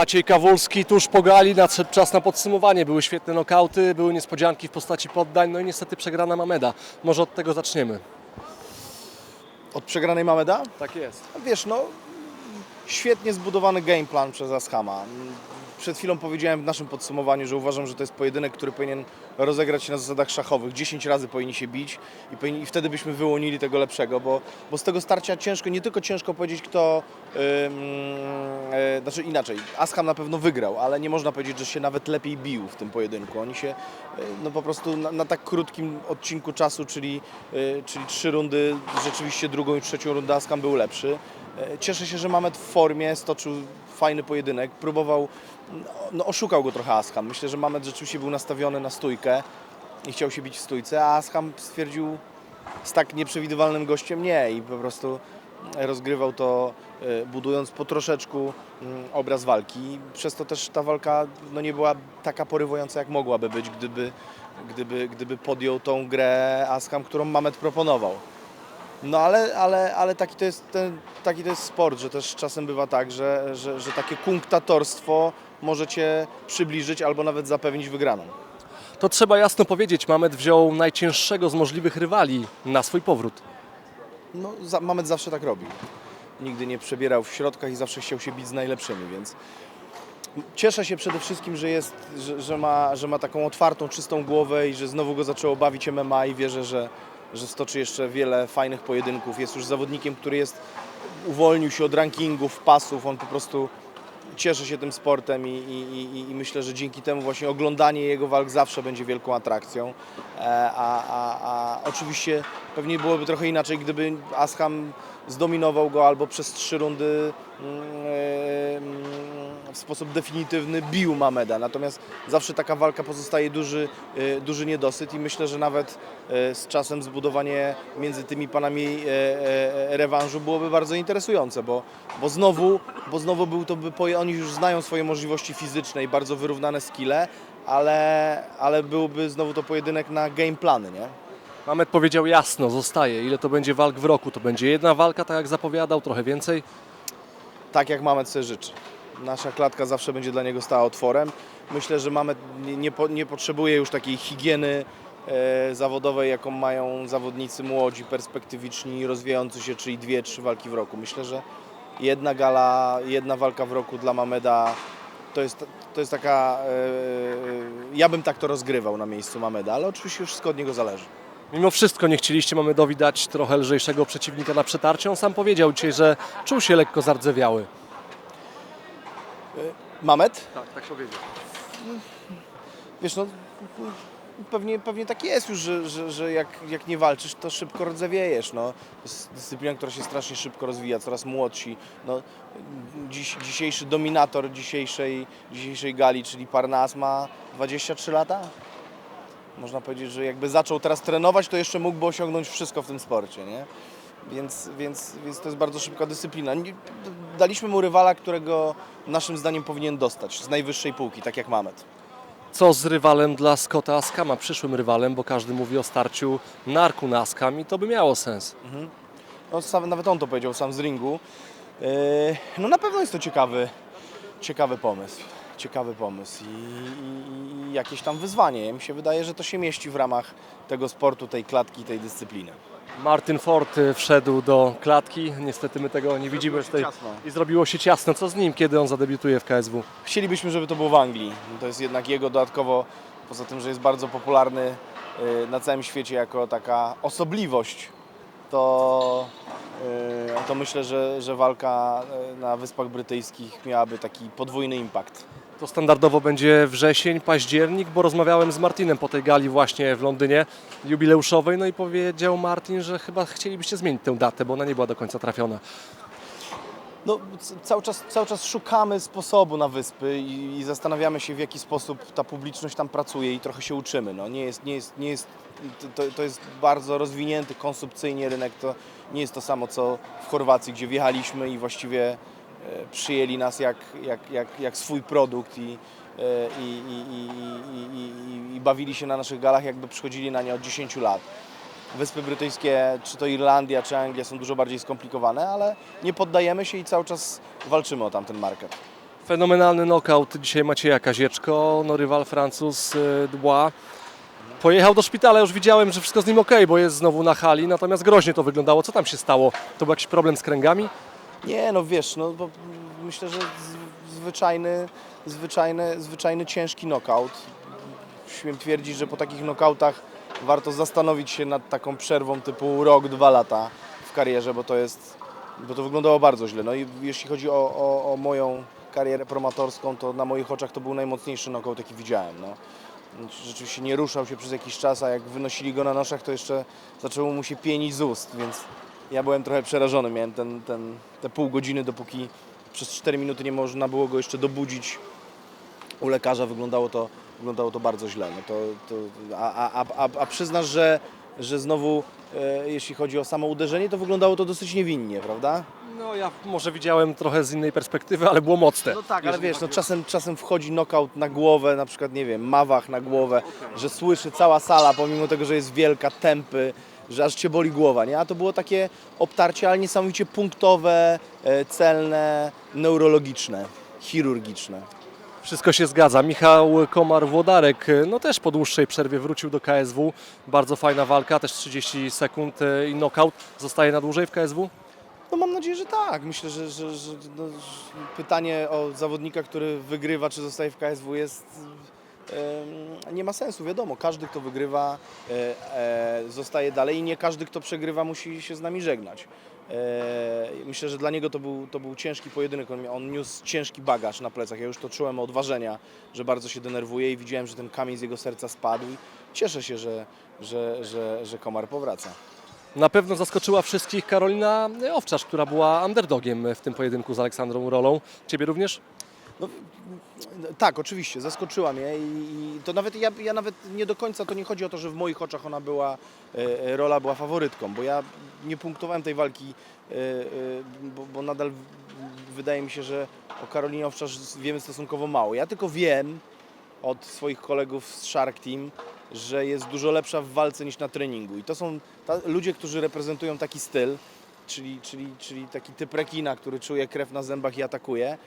Maciej Kawulski tuż po gali, nadszedł czas na podsumowanie. Były świetne nokauty, były niespodzianki w postaci poddań, no i niestety przegrana Mameda. Może od tego zaczniemy. Od przegranej Mameda? Tak jest. Wiesz, no świetnie zbudowany game plan przez Ashama. Przed chwilą powiedziałem w naszym podsumowaniu, że uważam, że to jest pojedynek, który powinien rozegrać się na zasadach szachowych. 10 razy powinni się bić i, powinni, i wtedy byśmy wyłonili tego lepszego, bo, bo z tego starcia ciężko, nie tylko ciężko powiedzieć, kto, ym, e, znaczy inaczej, Asham na pewno wygrał, ale nie można powiedzieć, że się nawet lepiej bił w tym pojedynku. Oni się e, no po prostu na, na tak krótkim odcinku czasu, czyli, e, czyli trzy rundy, rzeczywiście drugą i trzecią rundę Asham był lepszy. Cieszę się, że Mamet w formie, stoczył fajny pojedynek, próbował, no, no oszukał go trochę Asham. Myślę, że Mamet rzeczywiście był nastawiony na stójkę i chciał się bić w stójce, a Asham stwierdził z tak nieprzewidywalnym gościem nie i po prostu rozgrywał to e, budując po troszeczku mm, obraz walki. Przez to też ta walka no, nie była taka porywająca jak mogłaby być, gdyby, gdyby, gdyby podjął tą grę Asham, którą Mamet proponował. No ale, ale, ale taki, to jest ten, taki to jest sport, że też czasem bywa tak, że, że, że takie kunktatorstwo może Cię przybliżyć albo nawet zapewnić wygraną. To trzeba jasno powiedzieć, Mamed wziął najcięższego z możliwych rywali na swój powrót. No, za, Mamet zawsze tak robił. Nigdy nie przebierał w środkach i zawsze chciał się bić z najlepszymi, więc cieszę się przede wszystkim, że, jest, że, że, ma, że ma taką otwartą, czystą głowę i że znowu go zaczęło bawić MMA i wierzę, że, że stoczy jeszcze wiele fajnych pojedynków. Jest już zawodnikiem, który jest, uwolnił się od rankingów, pasów, on po prostu cieszy się tym sportem i, i, i, myślę, że dzięki temu właśnie oglądanie jego walk zawsze będzie wielką atrakcją. E, A, a, a oczywiście pewnie byłoby trochę inaczej, gdyby Asham zdominował go albo przez trzy rundy mm, w sposób definitywny bił Mameda. Natomiast zawsze taka walka pozostaje duży, e, duży niedosyt i myślę, że nawet e, z czasem zbudowanie między tymi panami e, rewanżu byłoby bardzo interesujące, bo, bo znowu, bo znowu był to, by, oni już znają swoje możliwości fizyczne i bardzo wyrównane skille, ale, ale byłby znowu to pojedynek na game plany, nie? Mamed powiedział jasno, zostaje. Ile to będzie walk w roku? To będzie jedna walka, tak jak zapowiadał, trochę więcej? tak jak Mamet sobie życzy. Nasza klatka zawsze będzie dla niego stała otworem. Myślę, że Mamet nie, nie, po, nie potrzebuje już takiej higieny e, zawodowej, jaką mają zawodnicy młodzi, perspektywiczni, rozwijający się, czyli dwie, trzy walki w roku. Myślę, że jedna gala, jedna walka w roku dla Mameda to jest, to jest taka... E, ja bym tak to rozgrywał na miejscu Mameda, ale oczywiście już wszystko od niego zależy. Mimo wszystko nie chcieliście Mamedowi dać trochę lżejszego przeciwnika na przetarcie. On sam powiedział dzisiaj, że czuł się lekko zardzewiały. Mamet? Tak, tak powiedział. Wiesz, no pewnie, pewnie tak jest już, że, że, że jak, jak nie walczysz, to szybko rdzewiejesz. No. To jest dyscyplina, która się strasznie szybko rozwija, coraz młodsi. No, dziś, dzisiejszy dominator dzisiejszej, dzisiejszej gali, czyli Parnas ma 23 lata. Można powiedzieć, że jakby zaczął teraz trenować, to jeszcze mógłby osiągnąć wszystko w tym sporcie, nie? Więc, więc, więc to jest bardzo szybka dyscyplina. Daliśmy mu rywala, którego naszym zdaniem powinien dostać z najwyższej półki, tak jak Mamet. Co z rywalem dla Scotta Askama, przyszłym rywalem, bo każdy mówi o starciu Narku na Askam i to by miało sens. No, sam, nawet on to powiedział sam z ringu. Yy, no na pewno jest to ciekawy, ciekawy pomysł. Ciekawy pomysł I, i, i jakieś tam wyzwanie. Mi się wydaje, że to się mieści w ramach tego sportu, tej klatki, tej dyscypliny. Martin Ford y, wszedł do klatki, niestety my tego nie widzimy tutaj ciasno. i zrobiło się ciasno. Co z nim, kiedy on zadebiutuje w KSW? Chcielibyśmy, żeby to było w Anglii. To jest jednak jego dodatkowo, poza tym, że jest bardzo popularny yy, na całym świecie jako taka osobliwość, to, yy, to myślę, że, że walka na Wyspach Brytyjskich miałaby taki podwójny impact. To standardowo będzie wrzesień, październik, bo rozmawiałem z Martinem po tej gali właśnie w Londynie jubileuszowej, no i powiedział Martin, że chyba chcielibyście zmienić tę datę, bo ona nie była do końca trafiona. No, cały, czas, cały czas szukamy sposobu na wyspy i, i zastanawiamy się, w jaki sposób ta publiczność tam pracuje i trochę się uczymy. No, nie jest, nie jest, nie jest, to, to jest bardzo rozwinięty konsumpcyjnie rynek. To nie jest to samo, co w Chorwacji, gdzie wjechaliśmy i właściwie przyjęli nas jak, jak, jak, jak swój produkt i, e, i, i, i, i, bawili się na naszych galach, jakby przychodzili na nie od 10 lat. Wyspy Brytyjskie, czy to Irlandia, czy Anglia są dużo bardziej skomplikowane, ale nie poddajemy się i cały czas walczymy o tamten market. Fenomenalny knockout dzisiaj Macieja Kazieczko, no rywal Francuz y, Dubois. Pojechał do szpitala, już widziałem, że wszystko z nim ok, bo jest znowu na hali, natomiast groźnie to wyglądało. Co tam się stało? To był jakiś problem z kręgami? Nie, no wiesz, no bo myślę, że zwyczajny, zwyczajny, zwyczajny ciężki knockout. Śmiem twierdzić, że po takich knockoutach warto zastanowić się nad taką przerwą typu rok, dwa lata w karierze, bo to jest, bo to wyglądało bardzo źle. No i jeśli chodzi o, o, o moją karierę promatorską, to na moich oczach to był najmocniejszy knockout, jaki widziałem. No. Rzeczywiście nie ruszał się przez jakiś czas, a jak wynosili go na noszach, to jeszcze zaczęło mu się pienić z ust, więc ja byłem trochę przerażony. Miałem ten, ten, te pół godziny, dopóki przez 4 minuty nie można było go jeszcze dobudzić u lekarza. Wyglądało to, wyglądało to bardzo źle. No to, to, a, a, a, a przyznasz, że, że znowu e, jeśli chodzi o samo uderzenie, to wyglądało to dosyć niewinnie, prawda? No ja może widziałem trochę z innej perspektywy, ale było mocne. No tak, ale wiesz, no czasem, czasem wchodzi knockout na głowę, na przykład, nie wiem, mawach na głowę, że słyszy cała sala, pomimo tego, że jest wielka, tempy, że aż cię boli głowa, nie? A to było takie obtarcie, ale niesamowicie punktowe, e, celne, neurologiczne, chirurgiczne. Wszystko się zgadza. Michał Komar-Włodarek, no też po dłuższej przerwie wrócił do KSW. Bardzo fajna walka, też 30 sekund y, i knockout. Zostaje na dłużej w KSW? No mam nadzieję, że tak. Myślę, że, że, że no, że pytanie o zawodnika, który wygrywa, czy zostaje w KSW jest... nie ma sensu, wiadomo, każdy kto wygrywa e, e, zostaje dalej i nie każdy kto przegrywa musi się z nami żegnać. E, myślę, że dla niego to był, to był ciężki pojedynek, on, niósł ciężki bagaż na plecach, ja już to czułem od ważenia, że bardzo się denerwuje i widziałem, że ten kamień z jego serca spadł cieszę się, że, że, że, że Komar powraca. Na pewno zaskoczyła wszystkich Karolina Owczarz, która była underdogiem w tym pojedynku z Aleksandrą Rolą. Ciebie również? No, tak, oczywiście, zaskoczyła mnie i, to nawet ja, ja nawet nie do końca to nie chodzi o to, że w moich oczach ona była, e, e, rola była faworytką, bo ja nie punktowałem tej walki, e, bo, bo nadal wydaje mi się, że o Karolinie Owczarz wiemy stosunkowo mało. Ja tylko wiem od swoich kolegów z Shark Team, że jest dużo lepsza w walce niż na treningu i to są ta, ludzie, którzy reprezentują taki styl, czyli, czyli, czyli taki typ rekina, który czuje krew na zębach i atakuje.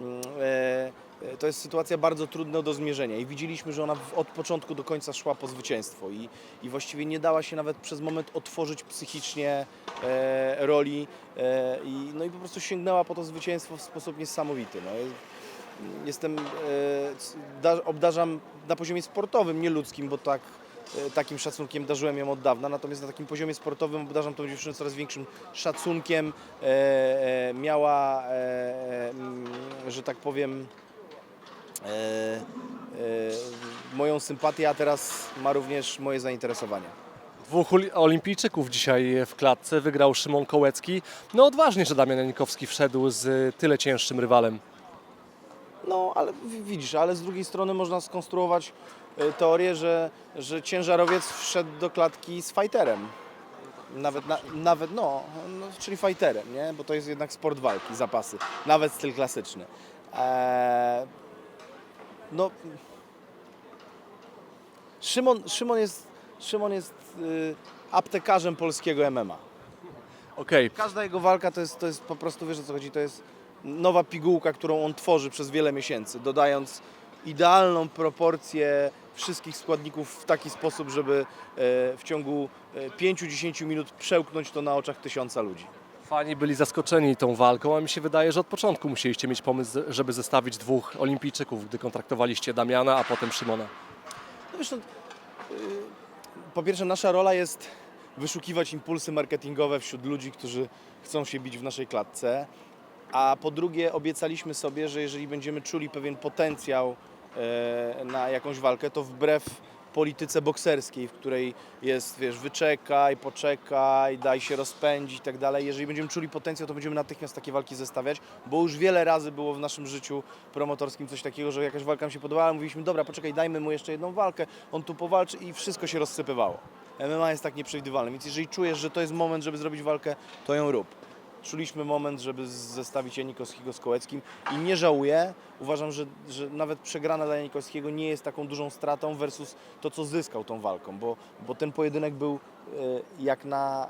Mm, e, e, To jest sytuacja bardzo trudna do zmierzenia i widzieliśmy, że ona od początku do końca szła po zwycięstwo i, i właściwie nie dała się nawet przez moment otworzyć psychicznie e, roli i, no i po prostu sięgnęła po to zwycięstwo w sposób niesamowity. No. Jest- Jestem, obdarzam na poziomie sportowym, nie ludzkim, bo tak, takim szacunkiem darzyłem ją od dawna, natomiast na takim poziomie sportowym obdarzam tą dziewczynę coraz większym szacunkiem. E, e, miała, e, e, że tak powiem, e, e, moją sympatię, a teraz ma również moje zainteresowanie. Dwóch olimpijczyków dzisiaj w klatce. Wygrał Szymon Kołecki. No odważnie, że Damian Janikowski wszedł z tyle cięższym rywalem. No, ale wi- widzisz, ale z drugiej strony można skonstruować e, teorię, że, że ciężarowiec wszedł do klatki z fighterem. Nawet, na, nawet no, no, czyli fighterem, nie? Bo to jest jednak sport walki, zapasy. Nawet styl klasyczny. Eee, no, Szymon, Szymon jest, Szymon jest y, aptekarzem polskiego MMA. Okej, Każda jego walka to jest, to jest po prostu, wiesz o co chodzi, to jest nowa pigułka, którą on tworzy przez wiele miesięcy, dodając idealną proporcję wszystkich składników w taki sposób, żeby e, w ciągu e, 5-10 minut przełknąć to na oczach tysiąca ludzi. fani byli zaskoczeni tą walką, a mi się wydaje, że od początku musieliście mieć pomysł, żeby zestawić dwóch olimpijczyków, gdy kontraktowaliście Damiana, a potem Szymona. No wiesz, no, y, po pierwsze nasza rola jest wyszukiwać impulsy marketingowe wśród ludzi, którzy chcą się bić w naszej klatce, a po drugie obiecaliśmy sobie, że jeżeli będziemy czuli pewien potencjał e, na jakąś walkę, to wbrew polityce bokserskiej, w której jest, wiesz, wyczekaj, poczekaj, daj się rozpędzić i tak dalej. Jeżeli będziemy czuli potencjał, to będziemy natychmiast takie walki zestawiać, bo już wiele razy było w naszym życiu promotorskim coś takiego, że jakaś walka nam się podobała, mówiliśmy, dobra, poczekaj, dajmy mu jeszcze jedną walkę, on tu powalczy i wszystko się rozsypywało. MMA jest tak nieprzewidywalne, więc jeżeli czujesz, że to jest moment, żeby zrobić walkę, to ją rób. Czuliśmy moment, żeby zestawić Janikowskiego z Kołeckim i nie żałuję. Uważam, że, że nawet przegrana dla Janikowskiego nie jest taką dużą stratą versus to, co zyskał tą walką, bo, bo ten pojedynek był e, jak na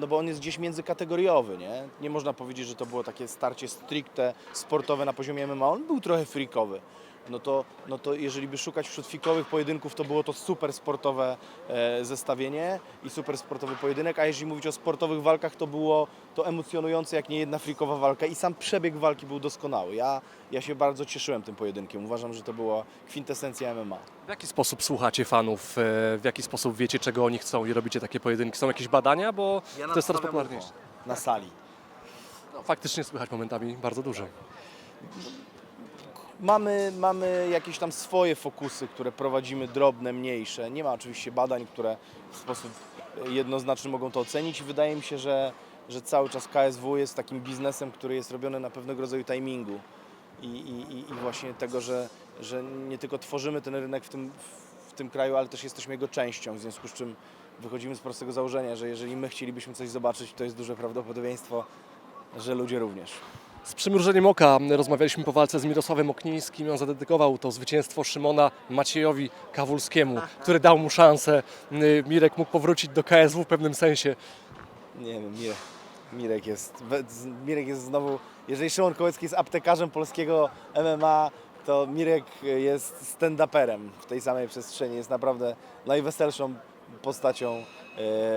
no bo on jest gdzieś międzykategoriowy, nie? Nie można powiedzieć, że to było takie starcie stricte sportowe na poziomie MMA. On był trochę freakowy. No to, no to jeżeli by szukać wśród fikowych pojedynków, to było to super sportowe e, zestawienie i super sportowy pojedynek, a jeżeli mówić o sportowych walkach, to było to emocjonujące jak nie jedna frikowa walka i sam przebieg walki był doskonały. Ja, ja się bardzo cieszyłem tym pojedynkiem. Uważam, że to była kwintesencja MMA. W jaki sposób słuchacie fanów? e, W jaki sposób wiecie, czego oni chcą i robicie takie pojedynki? Są jakieś badania? Bo to jest coraz popularniejsze. Na sali. No, faktycznie słychać momentami bardzo dużo. Mamy, mamy jakieś tam swoje fokusy, które prowadzimy drobne, mniejsze. Nie ma oczywiście badań, które w sposób jednoznaczny mogą to ocenić wydaje mi się, że, że cały czas KSW jest takim biznesem, który jest robiony na pewnego rodzaju timingu i, i- i właśnie tego, że, że nie tylko tworzymy ten rynek w tym, w tym kraju, ale też jesteśmy jego częścią, w związku z czym wychodzimy z prostego założenia, że jeżeli my chcielibyśmy coś zobaczyć, to jest duże prawdopodobieństwo, że ludzie również. Z przymrużeniem oka rozmawialiśmy po walce z Mirosławem Oknińskim. On zadedykował to zwycięstwo Szymona Maciejowi Kawulskiemu, który dał mu szansę. Y, Mirek mógł powrócić do KSW w pewnym sensie. Nie wiem, Mirek, Mirek jest. Mirek jest znowu. Jeżeli Szymon Kołecki jest aptekarzem polskiego MMA, to Mirek jest stand-uperem w tej samej przestrzeni. Jest naprawdę najweselszą postacią e,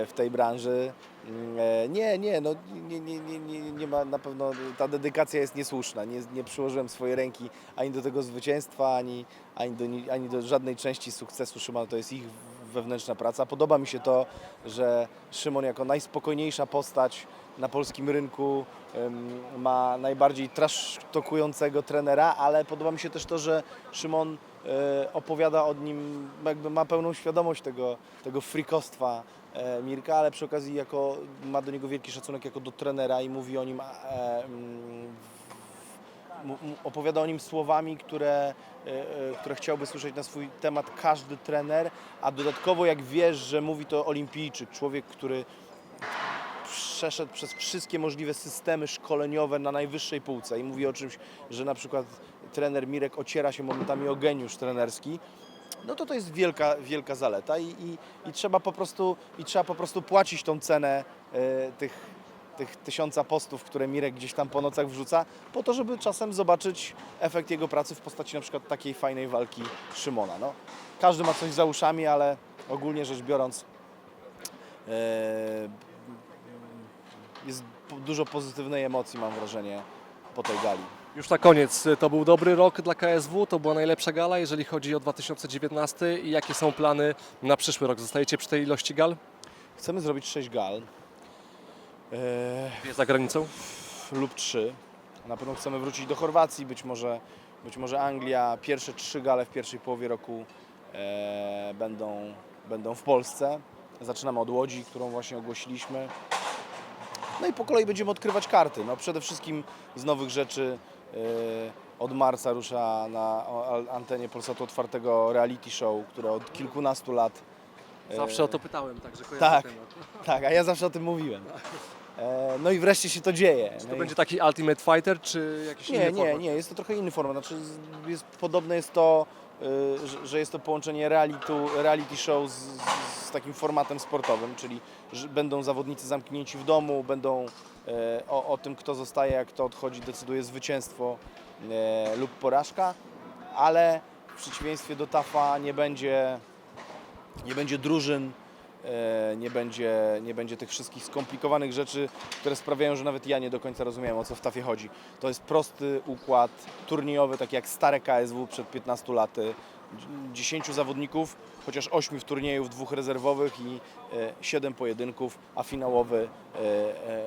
w tej branży. Mm, e, Nie, nie, no nie, nie, nie, nie, ma na pewno, ta dedykacja jest niesłuszna. Nie, nie przyłożyłem swojej ręki ani do tego zwycięstwa, ani, ani, do, ni- ani do żadnej części sukcesu Szymona. To jest ich wewnętrzna praca. Podoba mi się to, że Szymon jako najspokojniejsza postać na polskim rynku ma najbardziej trasztokującego trenera, ale podoba mi się też to, że Szymon e, opowiada od nim, jakby ma pełną świadomość tego, tego frikostwa e, Mirka, ale przy okazji jako, ma do niego wielki szacunek jako do trenera i mówi o nim e, opowiada o nim słowami, które, które chciałby słyszeć na swój temat każdy trener, a dodatkowo jak wiesz, że mówi to olimpijczyk, człowiek, który przeszedł przez wszystkie możliwe systemy szkoleniowe na najwyższej półce i mówi o czymś, że na przykład trener Mirek ociera się momentami o geniusz trenerski, no to to jest wielka, wielka zaleta i, i, i, trzeba, po prostu, i trzeba po prostu płacić tą cenę e, tych, tych tysiąca postów, które Mirek gdzieś tam po nocach wrzuca, po to, żeby czasem zobaczyć efekt jego pracy w postaci na przykład takiej fajnej walki Szymona. No, każdy ma coś za uszami, ale ogólnie rzecz biorąc e, jest dużo pozytywnej emocji, mam wrażenie, po tej gali. Już na koniec, y, to był dobry rok dla KSW, to była najlepsza gala, jeżeli chodzi o 2019 i jakie są plany na przyszły rok? Zostajecie przy tej ilości gal? Chcemy zrobić 6 gal Dwie za granicą? lub 3. Na pewno chcemy wrócić do Chorwacji, być może, być może Anglia. Pierwsze trzy gale w pierwszej połowie roku e, będą, będą w Polsce. Zaczynamy od Łodzi, którą właśnie ogłosiliśmy. No i po kolei będziemy odkrywać karty. No przede wszystkim z nowych rzeczy e, od marca rusza na antenie Polsatu otwartego reality show, które od kilkunastu lat e, Zawsze o to pytałem, także kojarzę tak. temat. Tak, a ja zawsze o tym mówiłem. E, no i wreszcie się to dzieje. Czy No to i- będzie taki Ultimate Fighter, czy jakiś nie, inny nie, format? nie, jest to trochę inny format. Znaczy, jest, podobne jest to, że, że jest to połączenie reality, reality show z, z, takim formatem sportowym, czyli będą zawodnicy zamknięci w domu, będą e, o, o tym, kto zostaje, a kto odchodzi, decyduje zwycięstwo e, lub porażka, ale w przeciwieństwie do TAFA nie będzie, nie będzie drużyn, nie będzie, nie będzie tych wszystkich skomplikowanych rzeczy, które sprawiają, że nawet ja nie do końca rozumiem, o co w TAFie chodzi. To jest prosty układ turniejowy, tak jak stare KSW przed 15 laty. 10 zawodników, chociaż 8 w turnieju, dwóch rezerwowych i 7 pojedynków, a finałowy e,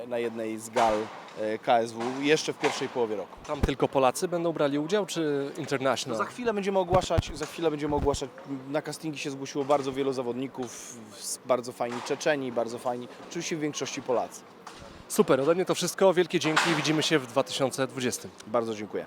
e, na jednej z gal e, KSW jeszcze w pierwszej połowie roku. Tam tylko Polacy będą brali udział, czy international? Za chwilę będziemy ogłaszać, za chwilę będziemy ogłaszać. Na castingi się zgłosiło bardzo wielu zawodników, bardzo fajni Czeczeni, bardzo fajni, oczywiście w większości Polacy. Super, ode mnie to wszystko. Wielkie dzięki i widzimy się w 2020. Bardzo dziękuję.